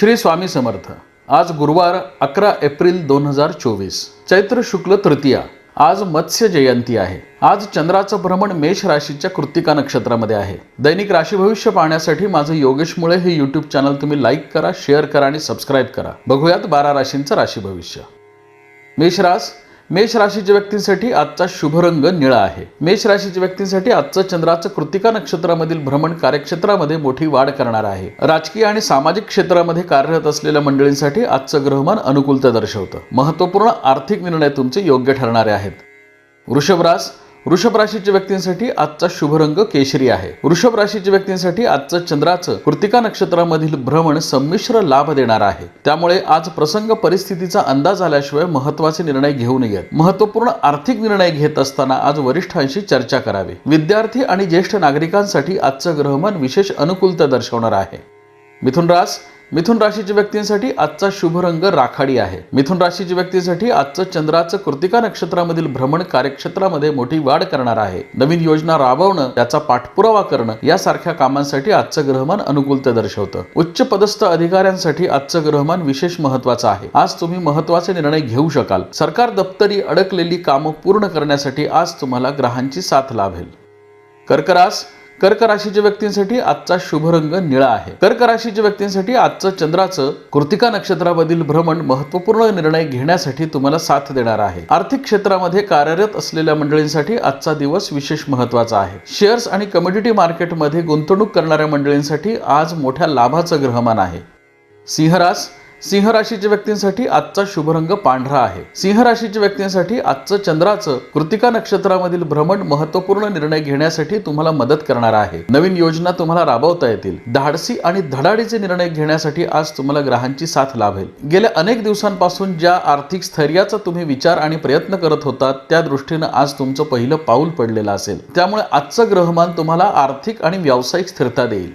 श्री स्वामी समर्थ. आज गुरुवार अकरा एप्रिल दोन हजार चोवीस. चैत्र शुक्ल तृतीया. आज मत्स्य जयंती आहे. आज चंद्राचं भ्रमण मेष राशीच्या कृत्तिका नक्षत्रामध्ये आहे. दैनिक राशी भविष्य पाहण्यासाठी माझं योगेश मुळे हे युट्यूब चॅनल तुम्ही लाईक करा शेअर करा आणि सबस्क्राईब करा. बघूयात बारा राशींचं राशी भविष्य. मेषरास मेष राशीच्या व्यक्तींसाठी आजचा शुभ रंग निळा आहे. मेष राशीच्या व्यक्तींसाठी आजचं चंद्राचं कृतिका नक्षत्रामधील भ्रमण कार्यक्षेत्रामध्ये मोठी वाढ करणार आहे. राजकीय आणि सामाजिक क्षेत्रामध्ये कार्यरत असलेल्या मंडळींसाठी आजचं ग्रहमान अनुकूलता दर्शवतं. महत्त्वपूर्ण आर्थिक निर्णय तुमचे योग्य ठरणारे आहेत. वृषभरास वृषभ राशीच्या व्यक्तींसाठी आजचा शुभ रंग केशरी आहे. वृषभ राशीच्या व्यक्तींसाठी आजचं चंद्राचं कृतिका नक्षत्रामधील भ्रमण संमिश्र लाभ देणार आहे. त्यामुळे आज प्रसंग परिस्थितीचा अंदाज आल्याशिवाय महत्त्वाचे निर्णय घेऊ नयेत. महत्त्वपूर्ण आर्थिक निर्णय घेत असताना आज वरिष्ठांशी चर्चा करावी. विद्यार्थी आणि ज्येष्ठ नागरिकांसाठी आजचं ग्रहमान विशेष अनुकूलता दर्शवणार आहे. मिथुन रास मिथुन राशीच्या व्यक्तींसाठी आजचा शुभ रंग राखाडी आहे. मिथुन राशीच्या व्यक्तींसाठी आजचं चंद्राचं कृतिका नक्षत्रामधील भ्रमण कार्यक्षेत्रामध्ये मोठी वाढ करणार आहे. नवीन योजना राबवणं त्याचा पाठपुरावा करणं यासारख्या कामांसाठी आजचं ग्रहमान अनुकूलता दर्शवतं. उच्च पदस्थ अधिकाऱ्यांसाठी आजचं ग्रहमान विशेष महत्वाचं आहे. आज तुम्ही महत्त्वाचे निर्णय घेऊ शकाल. सरकार दप्तरी अडकलेली कामं पूर्ण करण्यासाठी आज तुम्हाला ग्रहांची साथ लाभेल. कर्करास कर्क राशीच्या व्यक्तींसाठी आजचा शुभ रंग निळा आहे. कर्क राशीच्या व्यक्तींसाठी आजचं चंद्राचं कृतिका नक्षत्रामधील भ्रमण महत्त्वपूर्ण निर्णय घेण्यासाठी तुम्हाला साथ देणार आहे. आर्थिक क्षेत्रामध्ये कार्यरत असलेल्या मंडळींसाठी आजचा दिवस विशेष महत्त्वाचा आहे. शेअर्स आणि कमोडिटी मार्केटमध्ये गुंतवणूक करणाऱ्या मंडळींसाठी आज मोठ्या लाभाचं ग्रहमान आहे. सिंहरास सिंह राशीच्या व्यक्तींसाठी आजचा शुभ रंग पांढरा आहे. सिंह राशीच्या व्यक्तींसाठी आजचं चंद्राचं कृतिका नक्षत्रामधील भ्रमण महत्त्वपूर्ण निर्णय घेण्यासाठी तुम्हाला मदत करणार आहे. नवीन योजना तुम्हाला राबवता येतील. धाडसी आणि धडाडीचे निर्णय घेण्यासाठी आज तुम्हाला ग्रहांची साथ लाभेल. गेल्या अनेक दिवसांपासून ज्या आर्थिक स्थैर्याचा तुम्ही विचार आणि प्रयत्न करत होता त्या दृष्टीनं आज तुमचं पहिलं पाऊल पडलेलं असेल. त्यामुळे आजचं ग्रहमान तुम्हाला आर्थिक आणि व्यावसायिक स्थिरता देईल.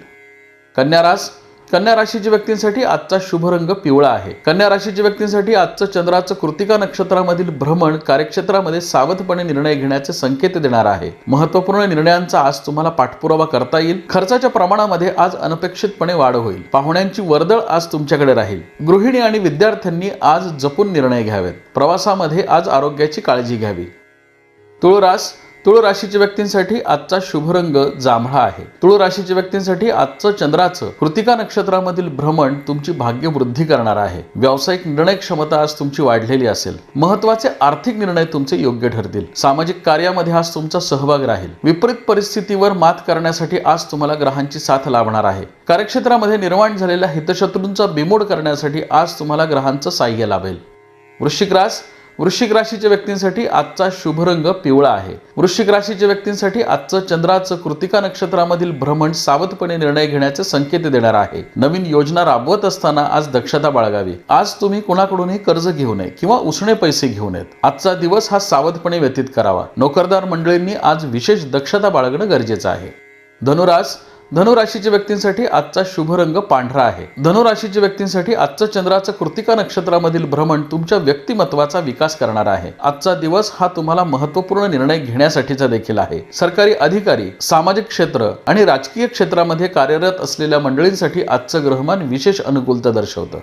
कन्यारास कन्या राशीच्या व्यक्तींसाठी आजचा शुभ रंग पिवळा आहे. कन्या राशीच्या व्यक्तींसाठी आजचं चंद्राचं कृतिका नक्षत्रामधील भ्रमण कार्यक्षेत्रामध्ये सावधपणे निर्णय घेण्याचे संकेत देणार आहे. महत्त्वपूर्ण निर्णयांचा आज तुम्हाला पाठपुरावा करता येईल. खर्चाच्या प्रमाणामध्ये आज अनपेक्षितपणे वाढ होईल. पाहुण्यांची वर्दळ आज तुमच्याकडे राहील. गृहिणी आणि विद्यार्थ्यांनी आज जपून निर्णय घ्यावेत. प्रवासामध्ये आज आरोग्याची काळजी घ्यावी. तुळरास तुळ राशीच्या व्यक्तींसाठी आजचा शुभ रंग जांभळा आहे. तुळ राशीच्या व्यक्तींसाठी आजचं चंद्राचं कृतिका नक्षत्रामधील भ्रमण तुमची भाग्य वृद्धी करणार आहे. व्यावसायिक निर्णय क्षमता आज तुमची वाढलेली असेल. महत्त्वाचे आर्थिक निर्णय तुमचे योग्य ठरतील. सामाजिक कार्यामध्ये आज तुमचा सहभाग राहील. विपरीत परिस्थितीवर मात करण्यासाठी आज तुम्हाला ग्रहांची साथ लाभणार आहे. कार्यक्षेत्रामध्ये निर्माण झालेल्या हितशत्रूंचा बिमोड करण्यासाठी आज तुम्हाला ग्रहांचं साह्य लाभेल. वृश्चिक रास वृश्चिक राशीच्या व्यक्तींसाठी आजचा शुभ रंग पिवळा आहे. वृश्चिक राशीच्या व्यक्तींसाठी आजचं चंद्राचं कृतिका नक्षत्रामधील भ्रमण सावधपणे निर्णय घेण्याचे संकेत देणार आहे. नवीन योजना राबवत असताना आज दक्षता बाळगावी. आज तुम्ही कोणाकडूनही कर्ज घेऊ नये किंवा उसणे पैसे घेऊ नयेत. आजचा दिवस हा सावधपणे व्यतीत करावा. नोकरदार मंडळींनी आज विशेष दक्षता बाळगणं गरजेचं आहे. धनुरास धनुराशीच्या व्यक्तींसाठी आजचा शुभ रंग पांढरा आहे. धनुराशीच्या व्यक्तींसाठी आजचं चंद्राचं कृतिका नक्षत्रामधील भ्रमण तुमच्या व्यक्तिमत्वाचा विकास करणार आहे. आजचा दिवस हा तुम्हाला महत्त्वपूर्ण निर्णय घेण्यासाठीचा देखील आहे. सरकारी अधिकारी सामाजिक क्षेत्र आणि राजकीय क्षेत्रामध्ये कार्यरत असलेल्या मंडळींसाठी आजचं ग्रहमान विशेष अनुकूलता दर्शवतं.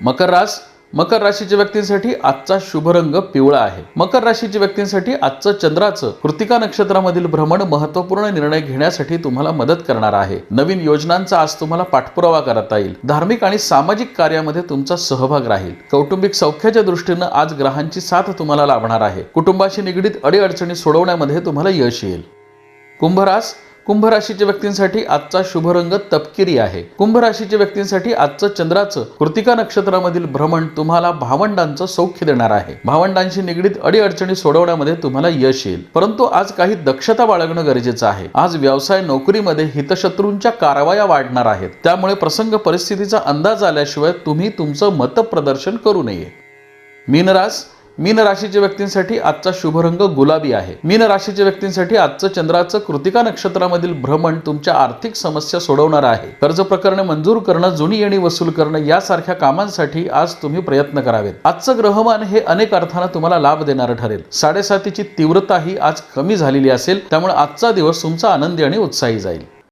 मकर रास मकर राशीच्या व्यक्तींसाठी आजचा शुभ रंग पिवळा आहे. मकर राशीच्या व्यक्तींसाठी आजचं चंद्राचं कृतिका नक्षत्रामधील भ्रमण महत्त्वपूर्ण निर्णय घेण्यासाठी तुम्हाला मदत करणार आहे. नवीन योजनांचा आज तुम्हाला पाठपुरावा करता येईल. धार्मिक आणि सामाजिक कार्यामध्ये तुमचा सहभाग राहील. कौटुंबिक सौख्याच्या दृष्टीनं आज ग्रहांची साथ तुम्हाला लाभणार आहे. कुटुंबाशी निगडीत अडीअडचणी सोडवण्यामध्ये तुम्हाला यश येईल. कुंभरास कुंभ राशीच्या व्यक्तींसाठी आजचा शुभ रंग तपकिरी आहे. कुंभ राशीच्या व्यक्तींसाठी आजचं चंद्राचं कृतिका नक्षत्रामधील भ्रमण तुम्हाला भावंडांचं सौख्य देणार आहे. भावंडांशी निगडीत अडीअडचणी सोडवण्यामध्ये तुम्हाला यश येईल. परंतु आज काही दक्षता बाळगणं गरजेचं आहे. आज व्यवसाय नोकरीमध्ये हितशत्रूंच्या कारवाया वाढणार आहेत. त्यामुळे प्रसंग परिस्थितीचा अंदाज आल्याशिवाय तुम्ही तुमचं मतप्रदर्शन करू नये. मीनरास मीन राशीच्या व्यक्तींसाठी आजचा शुभ रंग गुलाबी आहे. मीन राशीच्या व्यक्तींसाठी आजचं चंद्राचं कृतिका नक्षत्रामधील भ्रमण तुमच्या आर्थिक समस्या सोडवणार आहे. कर्ज प्रकरणे मंजूर करणं जुनी येणी वसूल करणं यासारख्या कामांसाठी आज तुम्ही प्रयत्न करावेत. आजचं ग्रहमान हे अनेक अर्थानं तुम्हाला लाभ देणारं ठरेल. साडेसातीची तीव्रता ही आज कमी झालेली असेल त्यामुळे आजचा दिवस तुमचा आनंदी आणि उत्साही जाईल.